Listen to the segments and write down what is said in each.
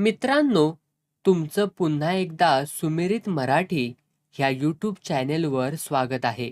मित्रांनो तुमचं पुन्हा एकदा सुमिरित मराठी ह्या यूट्यूब चॅनेलवर स्वागत आहे.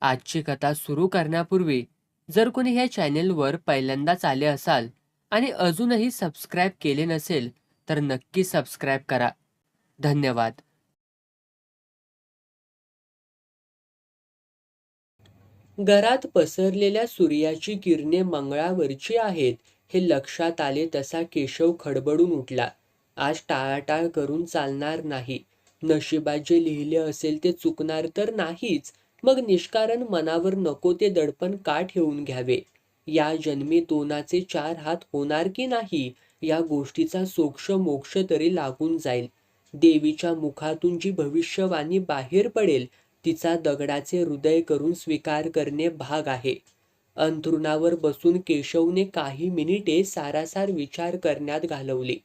आजची कथा सुरू करण्यापूर्वी जर कोणी ह्या चॅनेलवर पहिल्यांदाच आले असाल आणि अजूनही सबस्क्राईब केले नसेल तर नक्की सबस्क्राईब करा. धन्यवाद. घरात पसरलेल्या सूर्याची किरणे मंगळावरची आहेत हे लक्षात आले तसा केशव खडबडून उठला. आज टाळाटाळ करून चालणार नाही. नशिबात जे लिहिले असेल ते चुकणार तर नाहीच. मग निष्कारण मनावर नको ते दडपण का ठेवून घ्यावे? या जन्मी दोनाचे चार हात होणार की नाही? या गोष्टीचा सोक्ष मोक्ष तरी लागून जाईल. देवीच्या मुखातून जी भविष्यवाणी बाहेर पडेल तिचा दगडाचे हृदय करून स्वीकार करणे भाग आहे. अंथरुणावर बसून केशवने काही मिनिटे सारासार विचार करण्यात घालवली.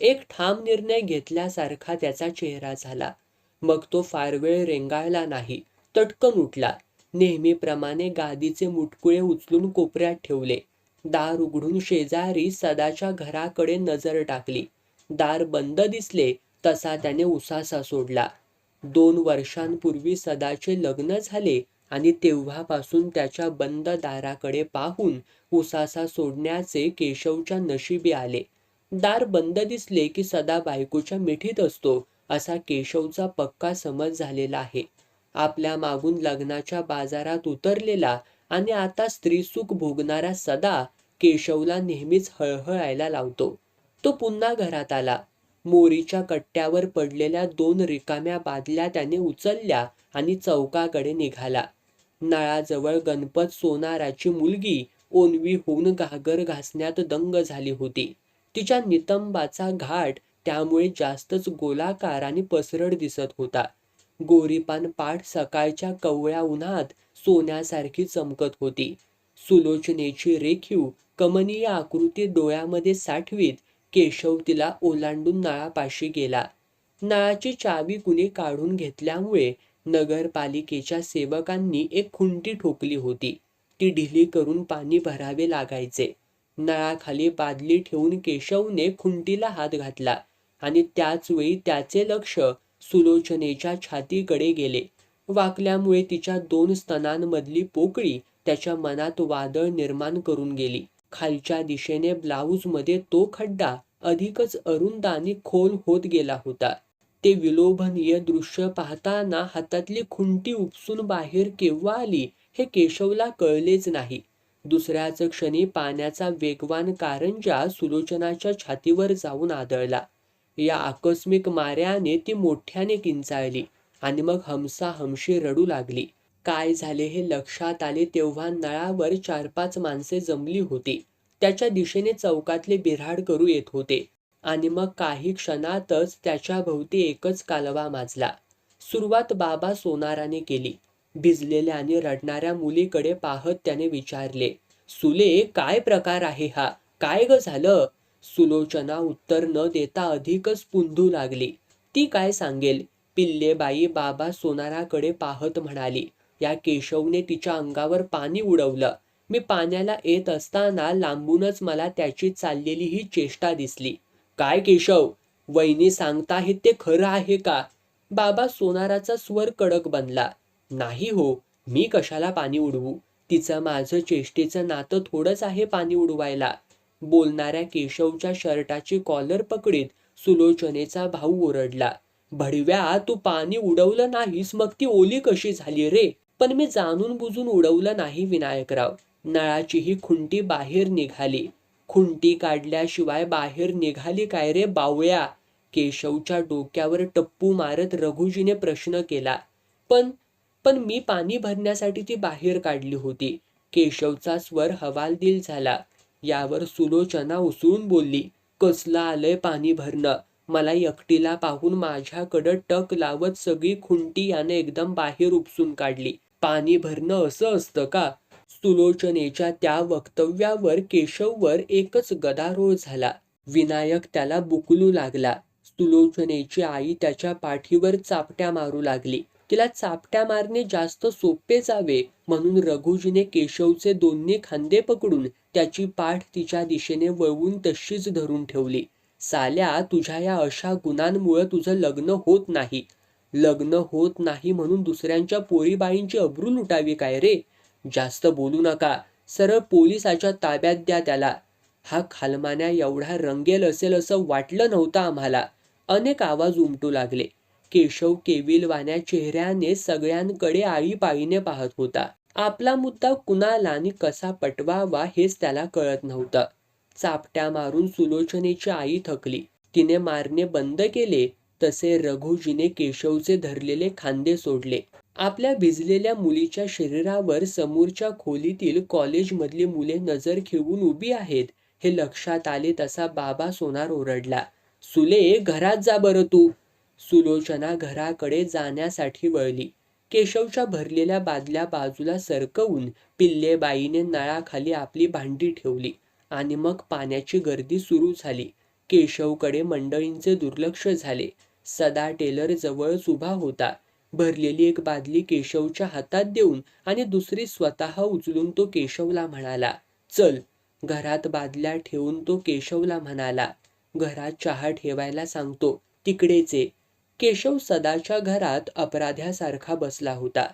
एक ठाम निर्णय घेतल्यासारखा त्याचा चेहरा झाला. मग तो फार वेळ रेंगाळला नाही. तटकन उठला. नेहमीप्रमाणे गादीचे मुटकुळे उचलून कोपऱ्यात ठेवले. दार उघडून शेजारी सदाच्या घराकडे नजर टाकली. दार बंद दिसले तसा त्याने उसासा सोडला. दोन वर्षांपूर्वी सदाचे लग्न झाले आणि तेव्हापासून त्याच्या बंद दाराकडे पाहून उसासा सोडण्याचे केशवच्या नशिबी आले. दार बंद दिसले की सदा बायकोच्या मिठीत असतो असा केशवचा पक्का समज झालेला आहे. आपल्या मागून लग्नाच्या बाजारात उतरलेला आणि आता स्त्रीसुख भोगणारा सदा केशवला नेहमीच हळहळायला लावतो. तो पुन्हा घरात आला. मोरीच्या कट्ट्यावर पडलेल्या दोन रिकाम्या बादल्या त्याने उचलल्या आणि चौकाकडे निघाला. नळाजवळ गणपत सोनाराची मुलगी ओनवी होऊन घागर घासण्यात दंग झाली होती. तिच्या नितंबाचा घाट त्यामुळे जास्तच गोलाकार आणि पसरड दिसत होता. गोरीपान पाठ सकाळच्या कवळ्या उन्हात सोन्यासारखी चमकत होती. सुलोचनेची रेखीव कमनीय आकृती डोळ्यामध्ये साठवीत केशव तिला ओलांडून नळापाशी गेला. नळाची चावी कुणी काढून घेतल्यामुळे नगरपालिकेच्या सेवकांनी एक खुंटी ठोकली होती. ती ढिली करून पाणी भरावे लागायचे. नळाखाली बादली ठेवून केशवने खुंटीला हात घातला आणि त्याच वेळी त्याचे लक्ष सुलोचनेच्या छातीकडे गेले. वाकल्यामुळे तिच्या दोन स्तनांमधली पोकळी त्याच्या मनात वादळ निर्माण करून गेली. खालच्या दिशेने ब्लाऊजमध्ये तो खड्डा अधिकच अरुंद आणि खोल होत गेला होता. ते विलोभनीय दृश्य पाहताना हातातली खुंटी उपसून बाहेर केव्हा आली हे केशवला कळलेच नाही. दुसऱ्याच क्षणी पाण्याचा वेगवान कारंजा सुलोचनाच्या छातीवर जाऊन आदळला. या आकस्मिक माऱ्याने ती मोठ्याने किंचाळली आणि मग हमसा हमशी रडू लागली. काय झाले हे लक्षात आले तेव्हा नळावर चार पाच माणसे जमली होती. त्याच्या दिशेने चौकातले बिऱ्हाड करू येत होते. आणि मग काही क्षणातच त्याच्या भोवती एकच कालवा माजला. सुरुवात बाबा सोनाराने केली. भिजलेल्या आणि रडणाऱ्या मुलीकडे पाहत त्याने विचारले सुले काय प्रकार आहे हा? काय ग झालं? सुलोचना उत्तर न देता अधिकच पुंधू लागली. ती काय सांगेल? पिल्लेबाई बाबा सोनाराकडे पाहत म्हणाली या केशवने तिच्या अंगावर पाणी उडवलं. मी पाण्याला येत असताना लांबूनच मला त्याची चाललेली ही चेष्टा दिसली. काय केशव वहिनी सांगताहेत ते खरं आहे का? बाबा सोनाराचा स्वर कडक बनला. नाही हो मी कशाला पाणी उडवू? तिचं माझं चेष्टेचं नातं थोडंच आहे पाणी उडवायला. बोलणाऱ्या केशवच्या शर्टाची कॉलर पकडीत सुलोचनेचा भाऊ ओरडला. भडव्या तू पाणी उडवलं नाहीस मग ती ओली कशी झाली रे? पण मी जाणून बुजून उडवलं नाही विनायकराव. नळाचीही खुंटी बाहेर निघाली. खुंटी काढल्याशिवाय बाहेर निघाली काय रे बावळ्या? केशवच्या डोक्यावर टप्पू मारत रघुजीने प्रश्न केला. पण पण मी पाणी भरण्यासाठी ती बाहेर काढली होती. केशवचा स्वर हवालदिल झाला. यावर सुलोचना उसळून बोलली कसलं आलंय पाणी भरणं? मला एकटीला पाहून माझ्याकडं टक लावत सगळी खुंटी याने एकदम बाहेर उपसून काढली. पाणी भरणं असं असतं का? सुलोचनेच्या त्या वक्तव्यावर केशववर एकच गदारोळ झाला. विनायक त्याला बुकलू लागला. सुलोचनेची आई त्याच्या पाठीवर चापट्या मारू लागली. तिला चापट्या मारणे जास्त सोपे जावे म्हणून रघुजीने केशवचे दोन्ही खांदे पकडून त्याची पाठ तिच्या दिशेने वळवून तशीच धरून ठेवली. साल्या तुझ्या या अशा गुणांमुळे तुझं लग्न होत नाही. लग्न होत नाही म्हणून दुसऱ्यांच्या पोरीबाईंची अब्रू लुटावी काय रे? जास्त बोलू नका. सरळ पोलिसाच्या ताब्यात द्या त्याला. हा खालमान्या एवढा रंगेल असेल असं वाटलं नव्हतं आम्हाला. अनेक आवाज उमटू लागले. केशव केविलवाण्या चेहऱ्याने सगळ्यांकडे आळीपाळीने पाहत होता. आपला मुद्दा कुणाला आणि कसा पटवावा हेच त्याला कळत नव्हतं. चापट्या मारून सुलोचनेची आई थकली. तिने मारणे बंद केले. तसे रघुजीने केशवचे धरलेले खांदे सोडले. आपल्या भिजलेल्या मुलीच्या शरीरावर समोरच्या खोलीतील कॉलेजमधली मुले नजर खिळवून उभी आहेत. हे लक्षात आले तसा बाबा सोनार ओरडला सुले घरात जा बरं तू. सुलोचना घराकडे जाण्यासाठी वळली. केशवच्या भरलेल्या बादल्या बाजूला सरकवून पिल्लेबाईने नळाखाली आपली भांडी ठेवली आणि मग पाण्याची गर्दी सुरू झाली. केशवकडे मंडळींचे दुर्लक्ष झाले. सदा टेलर जवळच उभा होता. भरलेली एक बादली केशवच्या हातात देऊन आणि दुसरी स्वतः उचलून तो केशवला म्हणाला चल. घरात बादल्या ठेवून तो केशवला म्हणाला घरात चहा ठेवायला सांगतो तिकडेचे केशव सदाच्या घरात अपराध्यासारखा बसला होता.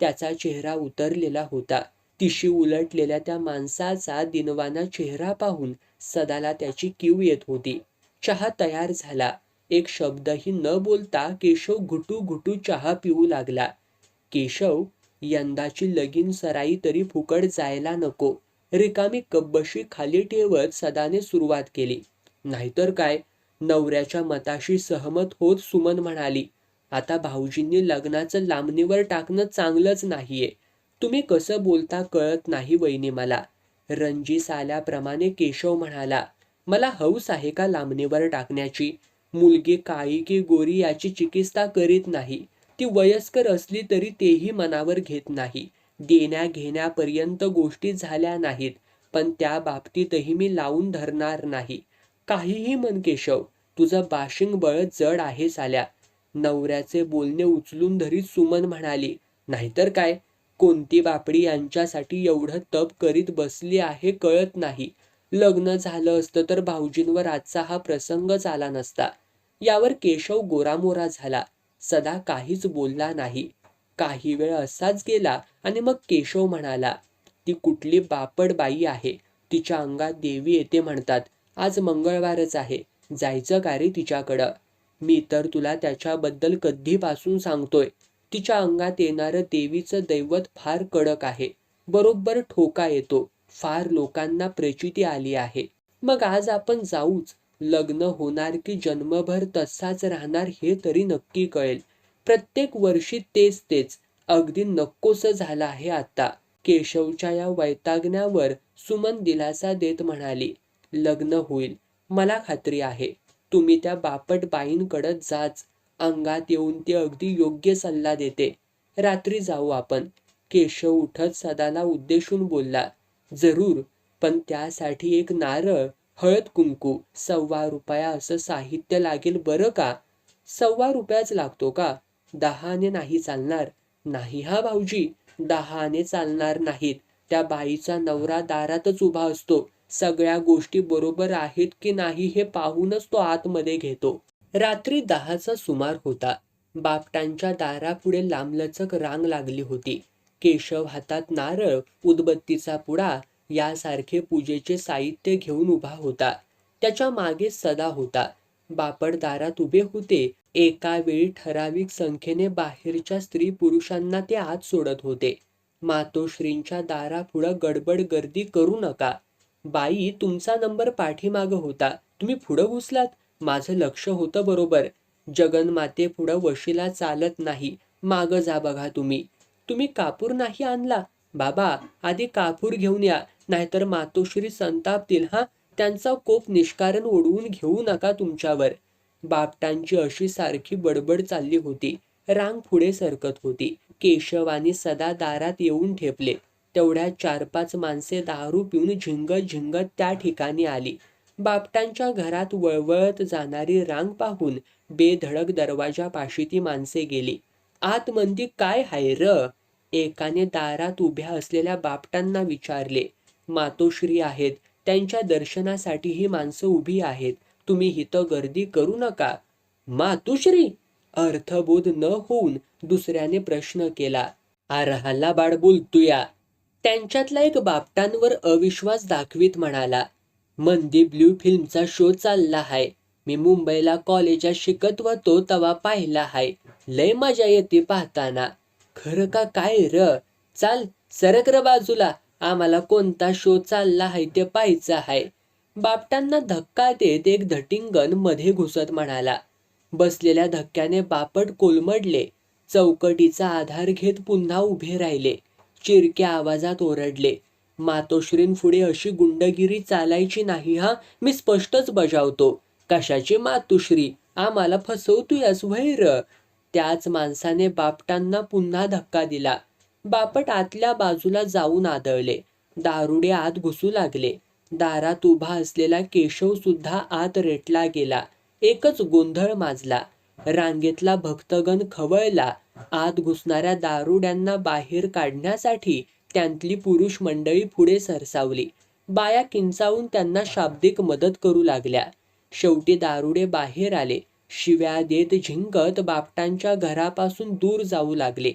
त्याचा चेहरा उतरलेला होता. तिशी उलटलेल्या त्या माणसाचा दिनवाना चेहरा पाहून सदाला त्याची कीव येत होती. चहा तयार झाला. एक शब्दही न बोलता केशव घुटू घुटू चहा पिऊ लागला. केशव यंदाची लगीन सराई तरी फुकट जायला नको. रिकामी कब्बशी खाली ठेवत सदाने सुरुवात केली. नाहीतर काय? नवऱ्याच्या मताशी सहमत होत सुमन म्हणाली आता भाऊजींनी लग्नाचं लांबणीवर टाकणं चांगलंच नाहीये. तुम्ही कसं बोलता कळत नाही वहिनी मला. रणजीस आल्याप्रमाणे केशव म्हणाला मला हौस आहे का लांबणीवर टाकण्याची? मुलगी काळी की गोरी याची चिकित्सा करीत नाही. ती वयस्कर असली तरी तेही मनावर घेत नाही. देण्या घेण्यापर्यंत गोष्टी झाल्या नाहीत पण त्या बाबतीतही मी लावून धरणार नाही. काहीही मन केशव तुझं बाशिंग बळ जड आहे साल्या. नवऱ्याचे बोलणे उचलून धरीत सुमन म्हणाली नाहीतर काय? कोणती बापडी यांच्यासाठी एवढं तप करीत बसली आहे कळत नाही. लग्न झालं असतं तर भाऊजींवर आजचा हा प्रसंगच आला नसता. यावर केशव गोरामोरा झाला. सदा काहीच बोलला नाही. काही वेळ असाच गेला आणि मग केशव म्हणाला ती कुठली बापड बाई आहे? तिच्या अंगात देवी येते म्हणतात. आज मंगळवारच आहे. जायचं का रे तिच्याकडं? मी तर तुला त्याच्याबद्दल कधीपासून सांगतोय. तिच्या अंगात येणारं देवीचं दैवत फार कडक आहे. बरोबर ठोका येतो. फार लोकांना प्रचिती आली आहे. मग आज आपण जाऊच. लग्न होणार की जन्मभर तसाच राहणार हे तरी नक्की कळेल. प्रत्येक वर्षी तेच तेच. अगदी नक्कोस झालं आहे आता. केशवच्या या वैतागण्यावर सुमन दिलासा देत म्हणाली लग्न होईल. मला खात्री आहे. तुम्ही त्या बापट बाईंकडत जाच. अंगात येऊन ते अगदी योग्य सल्ला देते. रात्री जाऊ आपण. केशव उठत सदाला उद्देशून बोलला जरूर. पण त्यासाठी एक नारळ हळद कुंकू सव्वा रुपया असं साहित्य लागेल बरं का? सव्वा रुपयाच लागतो का? दहाने नाही चालणार. नाही हा भाऊजी? दहाने चालणार नाहीत. त्या बाईचा नवरा दारातच उभा असतो. सगळ्या गोष्टी बरोबर आहेत की नाही हे पाहूनच तो आतमध्ये घेतो. रात्री दहाचा सुमार होता. बापटांच्या दारापुढे लांबलचक रांग लागली होती. केशव हातात नारळ उदबत्तीचा पुडा यासारखे पूजेचे साहित्य घेऊन उभा होता. त्याच्यामागे सदा होता. बापड दारात उभे होते. एका वेळी ठराविक संख्येने बाहेरच्या स्त्री पुरुषांना ते आत सोडत होते. मातोश्रींच्या दारापुढं गडबड गर्दी करू नका. बाई तुमचा नंबर पाठीमाग होता. तुम्ही पुढं घुसलात. माझं लक्ष होतं बरोबर. जगनमाते पुढं वशिला चालत नाही. माग जा बघा तुम्ही. तुम्ही कापूर नाही आणला? बाबा आधी कापूर घेऊन या नाहीतर मातोश्री संतापतील हा? त्यांचा कोप निष्कारण ओढवून घेऊ नका तुमच्यावर. बापटांची अशी सारखी बडबड चालली होती. रांग पुढे सरकत होती. केशवानी सदा दारात येऊन ठेपले. तेवढ्यात चार पाच माणसे दारू पिऊन झिंगत झिंगत त्या ठिकाणी आली. बापटांच्या घरात वळवळत जाणारी रांग पाहून बेधडक दरवाजापाशी ती माणसे गेली. आतमंदी काय हाय र? एकाने दारात उभ्या असलेल्या बापटांना विचारले मातोश्री आहेत त्यांच्या दर्शनासाठी ही माणसं उभी आहेत तुम्ही हिथं गर्दी करू नका. मातुश्री? अर्थबोध न होऊन दुसऱ्याने प्रश्न केला आरहाला बाळ बोलतोया. त्यांच्यातला एक बापटांवर अविश्वास दाखवीत म्हणाला मंदी ब्ल्यू फिल्मचा शो चालला हाय मी मुंबईला कॉलेजात शिकत होतो तवा पाहिला हाय लय मजा येते पाहताना. खरं का काय र? चाल सरक र बाजूला. आम्हाला कोणता शो चालला हाय ते पाहायचं हाय बापटांना धक्का देत एक धटिंगणमध्ये घुसत म्हणाला. बसलेल्या धक्क्याने बापट कोलमडले. चौकटीचा आधार घेत पुन्हा उभे राहिले. चिरक्या आवाजात ओरडले. मातोश्रींपुढे अशी गुंडगिरी चालायची नाही हा? मी स्पष्टच बजावतो. कशाची मातुश्री? आम्हाला फसवतोयस वैर त्याच माणसाने बापटांना पुन्हा धक्का दिला. बापट आतल्या बाजूला जाऊन आदळले. दारुडे आत घुसू लागले. दारात उभा असलेला केशव सुद्धा आत रेटला गेला. एकच गोंधळ माजला. रांगेतला भक्तगण खवळला. आत घुसणाऱ्या दारुड्यांना बाहेर काढण्यासाठी त्यांतली पुरुष मंडळी पुढे सरसावली. बाया किंचावून त्यांना शाब्दिक मदत करू लागल्या. शेवटी दारुडे बाहेर आले. शिव्या देत झिंगत बापटांच्या घरापासून दूर जाऊ लागले.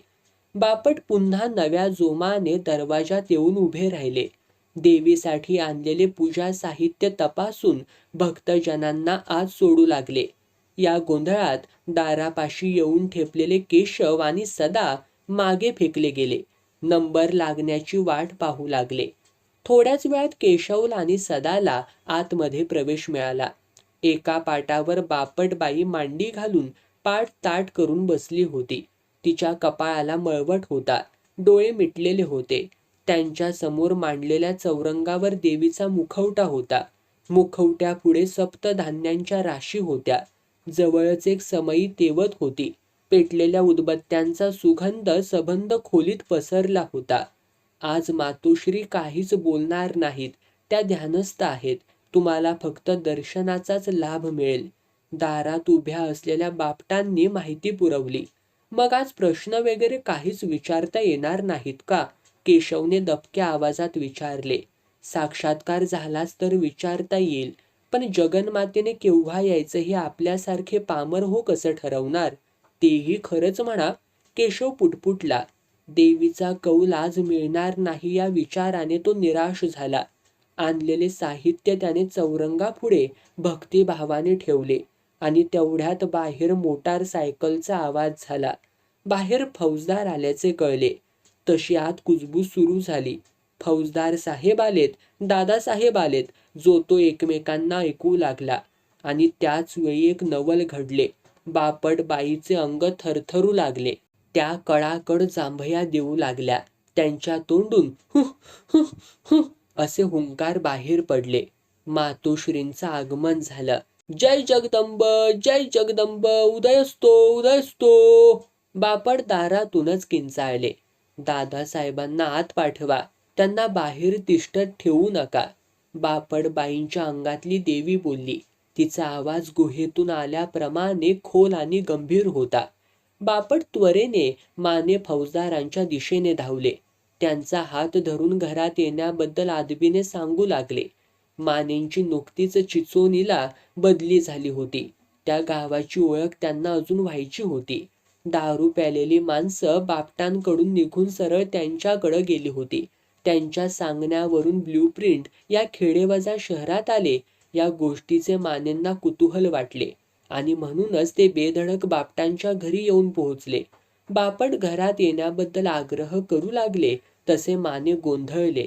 बापट पुन्हा नव्या जोमाने दरवाजात येऊन उभे राहिले. देवीसाठी आणलेले पूजा साहित्य तपासून भक्तजनांना आत सोडू लागले. या गोंधळात दारापाशी येऊन ठेपलेले केशव आणि सदा मागे फेकले गेले. नंबर लागण्याची वाट पाहू लागले. थोड्याच वेळात केशवला आणि सदाला आतमध्ये प्रवेश मिळाला. एका पाटावर बापटबाई मांडी घालून पाठ ताट करून बसली होती. तिच्या कपाळाला मळवट होता. डोळे मिटलेले होते. त्यांच्यासमोर मांडलेल्या चौरंगावर देवीचा मुखवटा होता. मुखवट्यापुढे सप्तधान्यांच्या राशी होत्या. जवळच एक समई तेवत होती. पेटलेल्या उदबत्त्यांचा सुगंध सबंध खोलीत पसरला होता. आज मातोश्री काहीच बोलणार नाहीत. त्या ध्यानस्थ आहेत. तुम्हाला फक्त दर्शनाचाच लाभ मिळेल. दारात उभ्या असलेल्या बापटांनी माहिती पुरवली. मग आज प्रश्न वगैरे काहीच विचारता येणार नाहीत का? केशवने दबक्या आवाजात विचारले. साक्षात्कार झालाच तर विचारता येईल. पण जगन्मातेने केव्हा यायचं हे आपल्यासारखे पामर हो कसं ठरवणार? तेही खरंच म्हणा केशव पुटपुटला. देवीचा कौल आज मिळणार नाही या विचाराने तो निराश झाला. आणलेले साहित्य त्याने चौरंगापुढे भक्तिभावाने ठेवले आणि तेवढ्यात बाहेर मोटार सायकलचा आवाज झाला. बाहेर फौजदार आल्याचे कळले. तशी आत कुजबूज सुरू झाली. फौजदार साहेब आलेत दादासाहेब आलेत जो तो एकमेकांना ऐकू लागला आणि त्याच वेळी एक नवल घडले. बापट बाईचे अंग थरथरू लागले. त्या कडाकड जांभया देऊ लागल्या. त्यांच्या तोंडून हु हु हु असे हुंकार बाहेर पडले. मातोश्रींचं आगमन झालं. जय जगदंब जय जगदंब उदयस्तो उदयस्तो. बापड दारातूनच किंचाळले. दादासाहेबांना आत पाठवा. त्यांना बाहेर तिष्ठत ठेवू नका. बापडबाईंच्या अंगातली देवी बोलली. तिचा आवाज गुहेतून आल्याप्रमाणे खोल आणि गंभीर होता. बापट त्वरेने माने फौजदारांच्या दिशेने धावले. त्यांचा हात धरून घरात येण्याबद्दल आदबीने सांगू लागले. मानेंची नुकतीच चिचोनीला बदली झाली होती. त्या गावाची ओळख त्यांना अजून व्हायची होती. दारू प्यालेली माणसं बापटांकडून निघून सरळ त्यांच्याकडे गेली होती. त्यांच्या सांगण्यावरून ब्ल्यूप्रिंट या खेडेवजा शहरात आले. या गोष्टीचे मानेंना कुतूहल वाटले आणि म्हणूनच ते बेधडक बापटांच्या घरी येऊन पोहोचले. बापट घरात येण्याबद्दल आग्रह करू लागले तसे माने गोंधळले.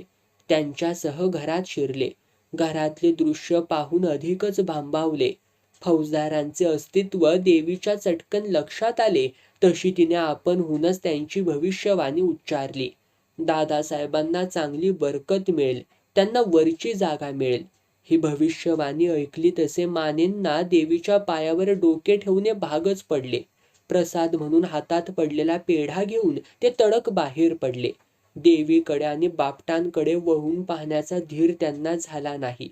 त्यांच्यासह घरात शिरले. घरातले दृश्य पाहून अधिकच भांबावले. फौजदारांचे अस्तित्व देवीच्या चटकन लक्षात आले तशी तिने आपणहूनच त्यांची भविष्यवाणी उच्चारली. दादासाहेबांना चांगली बरकत मिळेल त्यांना वरची जागा मिळेल. ही भविष्यवाणी ऐकली तसे मानेंना देवीच्या पायावर डोके ठेवणे भागच पडले. प्रसाद म्हणून हातात पडलेला पेढा घेऊन ते तडक बाहेर पडले. देवीकडे आणि बापटांकडे वळून पाहण्याचा धीर त्यांना झाला नाही.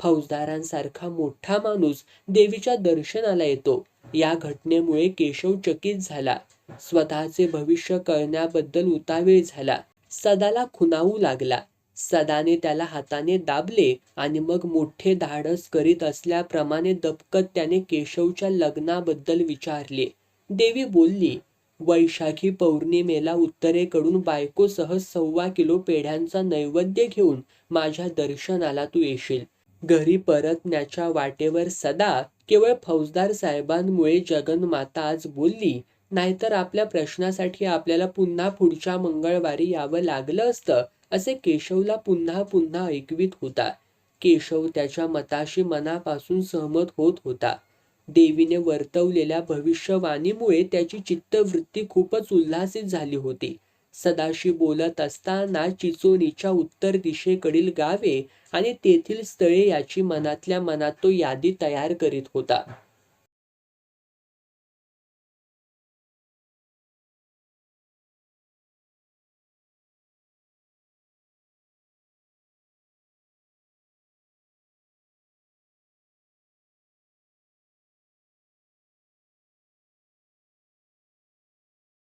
फौजदारांसारखा मोठा माणूस देवीच्या दर्शनाला येतो. या घटनेमुळे केशव चकित झाला. स्वतःचे भविष्य कळण्याबद्दल उतावीळ झाला. सदाला खुनावू लागला. सदाने त्याला हाताने दाबले आणि मग मोठे धाडस करीत असल्याप्रमाणे दबकत त्याने केशवच्या लग्नाबद्दल विचारले. देवी बोलली वैशाखी पौर्णिमेला उत्तरेकडून बायकोसह सव्वा किलो पेढ्यांचा नैवेद्य घेऊन माझ्या दर्शनाला तू येशील. घरी परतण्याच्या वाटेवर सदा केवळ फौजदार साहेबांमुळे जगन्माता आज बोलली नाहीतर आपल्या प्रश्नासाठी आपल्याला पुन्हा पुढच्या मंगळवारी यावं लागलं असतं असे केशवला पुन्हा पुन्हा ऐकवीत होता. केशव त्याच्या मताशी मनापासून सहमत होत होता. देवीने वर्तवलेल्या भविष्यवाणीमुळे त्याची चित्तवृत्ती खूपच उल्हासित झाली होती. सदाशी बोलत असताना चिचोनीच्या उत्तर दिशेकडील गावे आणि तेथील स्थळे याची मनातल्या मनात तो यादी तयार करीत होता.